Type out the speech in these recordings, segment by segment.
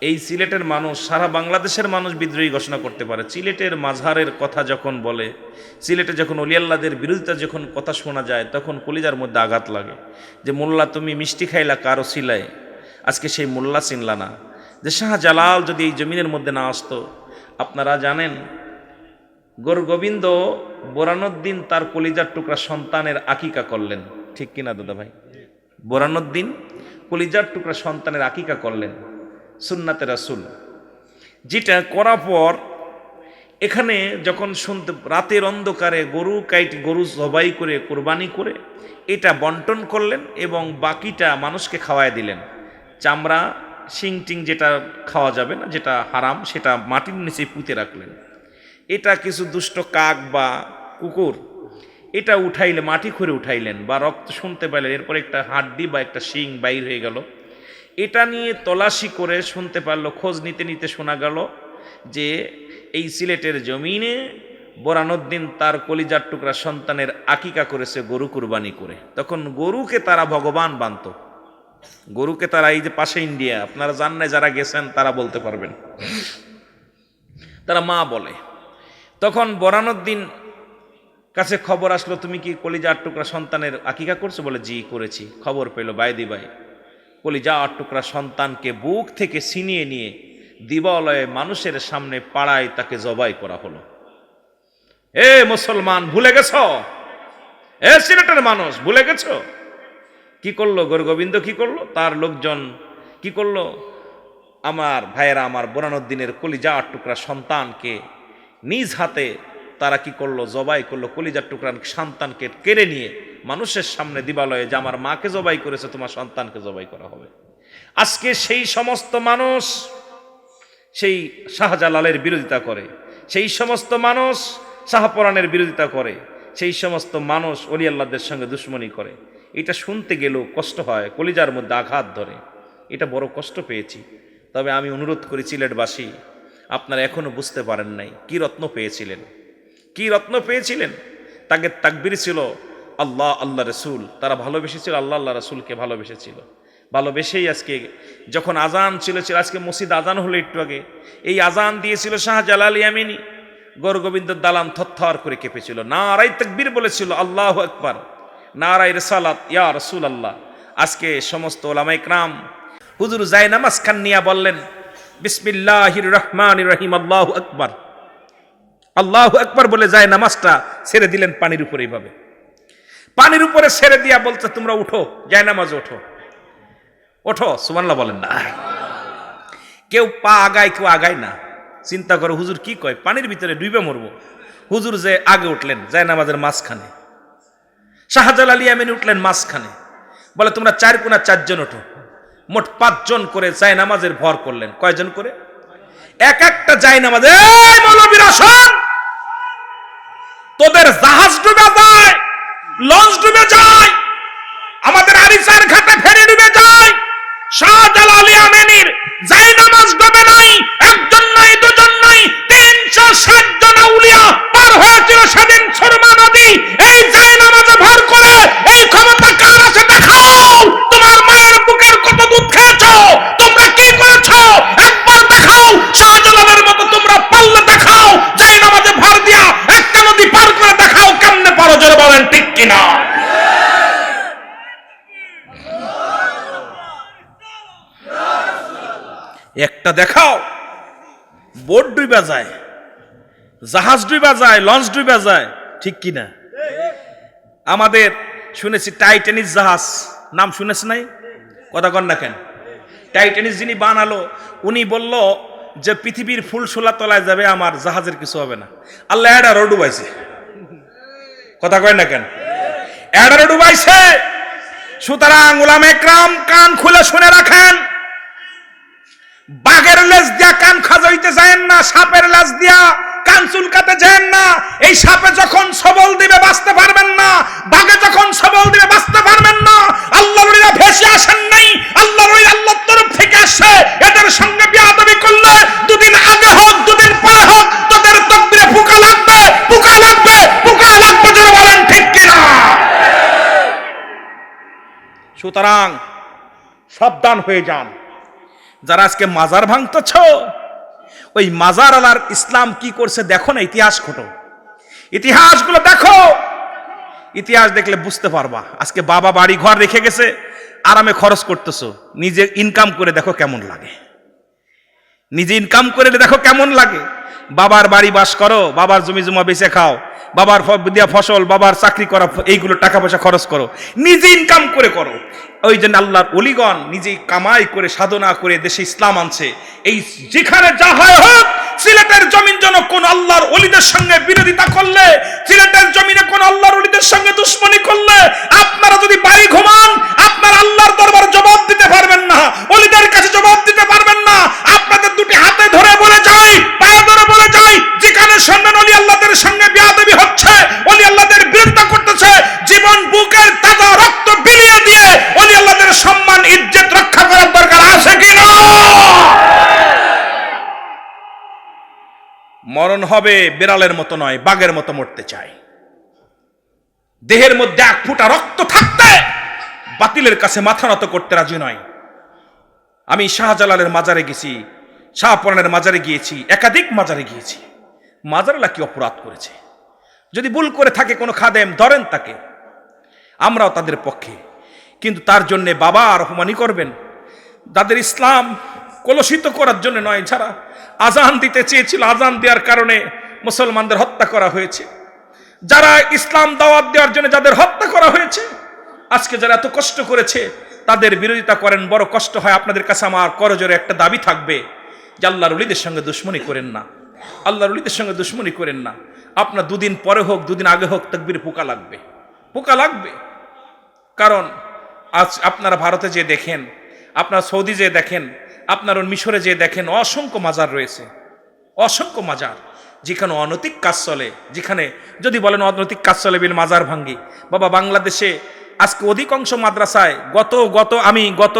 এই সিলেটের মানুষ, সারা বাংলাদেশের মানুষ বিদ্রোহী ঘোষণা করতে পারে। সিলেটের মাঝহারের কথা যখন বলে, সিলেটে যখন অলিয়াল্লাদের বিরোধিতা যখন কথা শোনা যায়, তখন কলিজার মধ্যে আঘাত লাগে। যে, মোল্লা, তুমি মিষ্টি খাইলা কারও সিলায়? আজকে সেই মোল্লা চিনলা না। যে, শাহজালাল যদি এই জমিনের মধ্যে না আসতো, আপনারা জানেন, গোর গোবিন্দ বোরানুদ্দিন তার কলিজার টুকরা সন্তানের আকিকা করলেন। ঠিক কিনা দাদা ভাই বোরানুদ্দিন কলিজার টুকরা সন্তানের আকিকা করলেন। সুন্নাতে রাসুল। যেটা করার পর এখানে যখন শুনতে রাতের অন্ধকারে গরু কাইট, গরু জবাই করে, কোরবানি করে, এটা বন্টন করলেন এবং বাকিটা মানুষকে খাওয়ায় দিলেন। চামড়া শিং টিং যেটা খাওয়া যাবে না, যেটা হারাম, সেটা মাটির নিচে পুঁতে রাখলেন। এটা কিছু দুষ্ট কাক বা কুকুর, এটা উঠাইলে, মাটি খুঁড়ে উঠাইলেন বা রক্ত শুনতে পাইলেন, এরপর একটা হাড্ডি বা একটা শিং বাইর হয়ে গেল। এটা নিয়ে তলাশি করে শুনতে পারল, খোঁজ নিতে নিতে শোনা গেল যে এই সিলেটের জমিনে বোরানুদ্দিন তার কলিজার টুকরা সন্তানের আকিকা করেছে গরু কুরবানি করে। তখন গরুকে তারা ভগবান বানত। গরুকে তারা এই যে পাশে ইন্ডিয়া, আপনারা জান না যারা গেছেন তারা বলতে পারবেন। তারা মা বলে। তখন বরানুদ্দিন কাছে খবর আসলো, তুমি কি কলিজা আট টুকরা সন্তানের আকিকা করছ? বলে, জি, করেছি। খবর পেল বাইদি ভাই কলিজা আট টুকরা সন্তানকে বুক থেকে ছিনিয়ে নিয়ে দিবালয়ে মানুষের সামনে পাড়ায় তাকে জবাই করা হলো। এ মুসলমান, ভুলে গেছ? এ সিলেটের মানুষ, ভুলে গেছ? কি করল গোরগোবিন্দ কি করল? তার লোকজন কি করল? আমার ভাইয়েরা, আমার বোরানুদ্দিনের কলিজা আট টুকরা সন্তানকে নিজ হাতে তারা কি করল? জবাই করল, কলিজার টুকরা সন্তানকে কেড়ে নিয়ে মানুষের সামনে দিবালয়ে যে আমার মাকে জবাই করেছে, তোমার সন্তানকে জবাই করা হবে। আজকে সেই সমস্ত মানুষ সেই শাহজালালের বিরোধিতা করে, সেই সমস্ত মানুষ শাহপরাণের বিরোধিতা করে, সেই সমস্ত মানুষ অলি আল্লাহদের সঙ্গে দুশ্মনী করে। এটা শুনতে গেলেও কষ্ট হয়, কলিজার মধ্যে আঘাত ধরে। এটা বড় কষ্ট পেয়েছি। তবে আমি অনুরোধ করি সিলেটবাসী, আপনারা এখনও বুঝতে পারেন নাই, কি রত্ন পেয়েছিলেন? কি রত্ন পেয়েছিলেন? তাকে তাকবির ছিল আল্লাহ আল্লাহ রসুল। তারা ভালোবেসেছিল আল্লাহ আল্লাহ রসুলকে ভালোবেসেছিল। ভালোবেসেই আজকে যখন আজান ছিল ছিল আজকে মসজিদ আজান হলো একটু আগে। এই আজান দিয়েছিল শাহজালাল ইয়ামিনী। গৌরগোবিন্দ দালান থরথর করে কেঁপেছিল। নারাই তকবীর বলেছিল, আল্লাহ আকবার। নারাই রেসালাত, ইয়া রসুল আল্লাহ আজকে সমস্ত ওলামাই ক্রাম হুজুর জায়নামাজ খান নিয়া বললেন, বিসমিল্লাহির রহমান রহিম, আল্লাহ আকবার। আল্লাহ আকবার বলে যায় নামাজটা ছেড়ে দিলেন পানির উপরে এইভাবে। পানির উপরে ছেড়ে দিয়া বলছে, তোমরা উঠো যায় নামাজ ওঠো। ওঠো সুমান্লা বলেন না। কেউ পা আগায়, কেউ আগায় না। চিন্তা করো, হুজুর কি কয়? পানির ভিতরে ডুবে মরবো। হুজুর যে আগে উঠলেন যায় নামাজের মাঝখানে। শাহজাল আলী আমিন উঠলেন মাঝখানে। বলে, তোমরা চার কোনা চারজন ওঠো। মোট পাঁচজন করে যায় নামাজের ভর করলেন। কয়জন করে? এক একটা যায় নামাজ তোদের জাহাজ ডুবে যায়। লঞ্চ ডুবে যায়। আমাদের আরিসার ঘাটে ফেরি ডুবে যায়। শাহজাল বোট ডুবা যায়, জাহাজ ডুবা যায়, লঞ্চ ডুবা যায়, ঠিক কিনা? আমাদের শুনেছি টাইটানিক জাহাজ, নাম শুনেছ নাই? কথা কন না কেন? টাইটানিক যিনি বানালো, উনি বলল যে পৃথিবীর ফুল সোলা তলায় যাবে, আমার জাহাজের কিছু হবে না। আল্লাহ এডারও ডুবাইছে। কথা কয় না কেন? এডারও ডুবাইছে। সুতরাং উলাম একরাম কান খুলে শুনে রাখেন। বাঘের লেজ দিয়া কান খাজাইতে যায়েন না, সাপের লেজ দিয়া কান চুলকাতে যায়েন না। এই সাপে যখন সবল দিবে, বাঁচতে পারবেন না। বাঘে যখন সবল দিবে, বাঁচতে পারবেন না। আল্লাহ রলিরা ভেসে আসেন নাই। আল্লাহ রলি আল্লাহর তরফ থেকে আসে। এদের সঙ্গে বিয়াদবি করলে দুদিন আগে হোক, দুদিন পরে হোক, তোদের তকদিরে পোকা লাগবে পোকা লাগবে পোকা লাগবে যারা বলেন ঠিক কিনা। সুতরাং সাবধান হয়ে যান। যারা আজকে মাজার ভাঙতেছ, ওই মাজার আলার ইসলাম কি করছে দেখো না, ইতিহাস খোটো। ইতিহাসগুলো দেখো। ইতিহাস দেখলে বুঝতে পারবা, আজকে বাবা বাড়ি ঘর রেখে গেছে, আরামে খরচ করতেছো, নিজে ইনকাম করে দেখো কেমন লাগে। নিজে ইনকাম করে দেখো কেমন লাগে। বাবার বাড়ি বাস করো, বাবার জমি জমা বেচে খাও, বাবার দেয়া ফসল, বাবার চাকরি করা, এইগুলো টাকা পয়সা খরচ করো। নিজে ইনকাম করে করো। ওই জন্য আল্লাহর অলিগণ নিজেই কামাই করে, সাধনা করে দেশে ইসলাম আনছে। এই যেখানে যা হয় হোক, সিলেটের জমিন যেন কোন আল্লাহর অলিদের সঙ্গে বিরোধিতা করলে, সিলেটের জমিনে কোন আল্লাহর অলিদের সঙ্গে দুশ্মনী করলে, আপনারা যদি বাড়ি ঘুমান, আপনার আল্লাহর দরবার জবাব দিতে পারবেন না। অলিদের কাছে জবাব দিতে পারবেন না। আপনাদের দুটি হাতে ধরে বলে যাই, পায়ে ধরে বলে যাই, যেখানে সন্ধান অলি আল্লাহদের সঙ্গে বিয়াদবি হচ্ছে, অলি আল্লাহদের বিরোধিতা করতেছে, জীবন বুকের তাজা রক্ত বিলিয়ে দিয়ে অলি আল্লাহদের সম্মান, ইজ্জত রক্ষা করার দরকার আছে কিনা? মরণ হবে বিড়ালের মতো নয়, বাঘের মতো মরতে চায়। দেহের মধ্যে এক ফুটা রক্ত থাকতে বাতিলের কাছে মাথা নত করতে রাজি নয়। আমি শাহজালালের মাজারে গেছি শাহপরানের মাজারে গিয়েছি, একাধিক মাজারে গিয়েছি। মাজারলা কি অপরাধ করেছে। যদি ভুল করে থাকে কোনো খাদেম, ধরেন তাকে। আমরাও তাদের পক্ষে। কিন্তু তার জন্যে বাবা আর অপমানি করবেন। তাদের ইসলাম কলুষিত করার জন্য নয়, যারা আজান দিতে চেয়েছিল, আজান দেওয়ার কারণে মুসলমানদের হত্যা করা হয়েছে। যারা ইসলাম দাওয়াত দেওয়ার জন্য যাদের হত্যা করা হয়েছে, আজকে যারা এত কষ্ট করেছে, তাদের বিরোধিতা করেন, বড় কষ্ট হয়। আপনাদের কাছে আমার করজোরে একটা দাবি থাকবে। যে আল্লাহর উলিদের সঙ্গে দুশ্মনী করেন না। আল্লাহর উলিদের সঙ্গে দুশ্মনী করেন না। আপনার দুদিন পরে হোক, দুদিন আগে হোক, তকবির পোকা লাগবে। পোকা লাগবে। কারণ আজ আপনারা ভারতে যে দেখেন, আপনার সৌদি যে দেখেন, আপনার মিশরে যে দেখেন অসংখ্য মাজার রয়েছে। অসংখ্য মাজার, যেখানে অনৈতিক কাজ চলে। যেখানে যদি বলেন অনৈতিক কাজ চলে, বিল মাজার ভাঙ্গি। বাবা, বাংলাদেশে আজকে অধিকাংশ মাদ্রাসায় গত গত আমি গত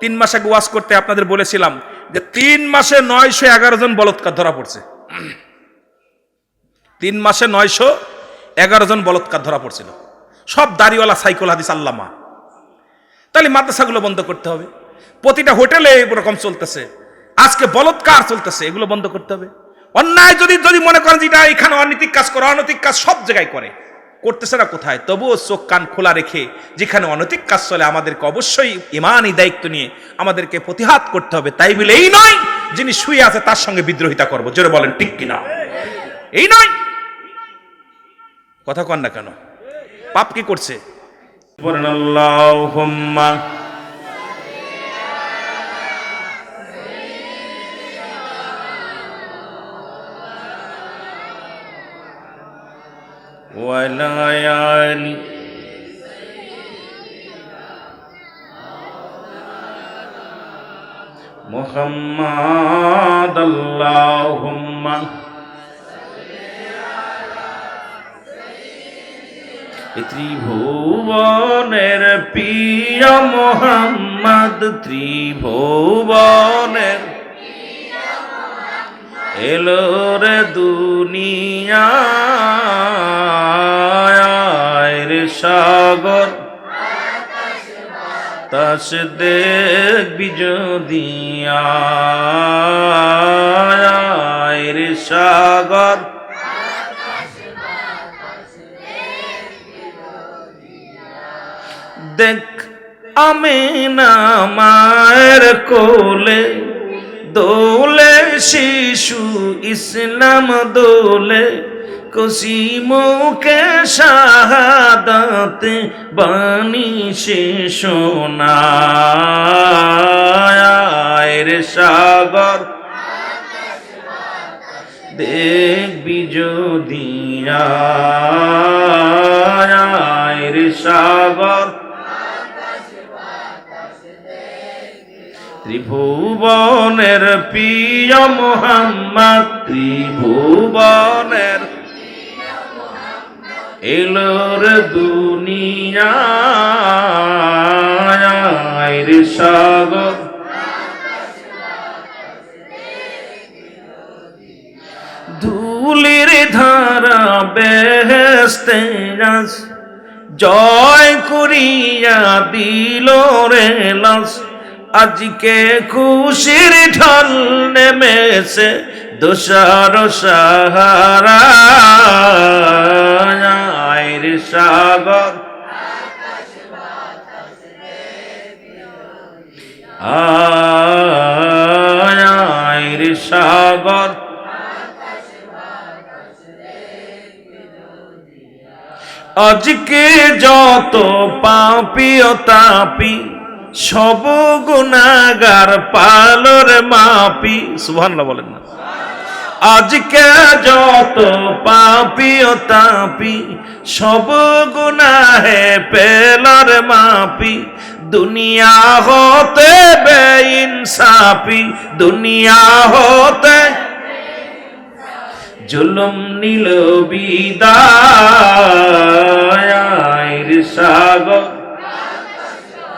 তিন মাস আগে করতে আপনাদের বলেছিলাম যে তিন মাসে নয়শো এগারো জন বলৎকার ধরা পড়ছে। তিন মাসে নয়শো এগারো জন বলৎকার ধরা পড়ছিল। সব দাড়িওয়ালা সাইকেল হাদিস আল্লামা। তাহলে মাদ্রাসাগুলো বন্ধ করতে হবে। প্রতিটা হোটেলে এরকম চলতেছে। আজকে বলৎকার চলতেছে, এগুলো বন্ধ করতে হবে। অন্যায় যদি যদি মনে করেন যে এটা এখানে অনৈতিক কাজ করে, অনৈতিক কাজ সব জায়গায় করে। করতেছে না কোথায়? তবুও চোখ কান খোলা রেখে যেখানে অনৈতিক কাজ চলে, আমাদেরকে অবশ্যই ইমানই দায়িত্ব নিয়ে আমাদেরকে প্রতিহাত করতে হবে। তাই বলে এই নয় যিনি শুয়ে আছে তার সঙ্গে বিদ্রোহিতা করব। জোরে বলেন, ঠিক কিনা? এই নয়। কথা কন না কেন? পাপ কি করছে? বলেন وعلى آل محمد اللهم ত্রিভুবনের প্রিয় মোহাম্মদ ত্রিভুবনের এলো রে দুনিয়ার সাগর। তাস দেখবি যদি আয়ের সাগর। দেখ আমি না মায়ের কোলে, দোলে শিশু ইসলাম দোলে কসি মুখে শাহাদাতে বাণী সে সোনায়ের সাগর। দেখবি যদি সাগর। ত্রিভুবনের প্রিয় মোহাম্মদ, ত্রিভুবনের এলোর দুনিয়ার সাগর ধুলির ধারা বেহেস্তে জয় করিয়া দিল রে লাস আজকে খুশির ঢল নেমেছে দোষার সাহারা। সাগর। আয়ের সাগর। আজকে যত পাপি ও তাপি সব গুণাগার পালর মাপি, সুবহানাল্লাহ বলেন না। আজকে যত পাপি ও তাপি, সব গুনাহে পেলর মাপি। দুনিয়া হতে বেইনসাফি, দুনিয়া হতে জুলুম নীল বিদায় সাগর।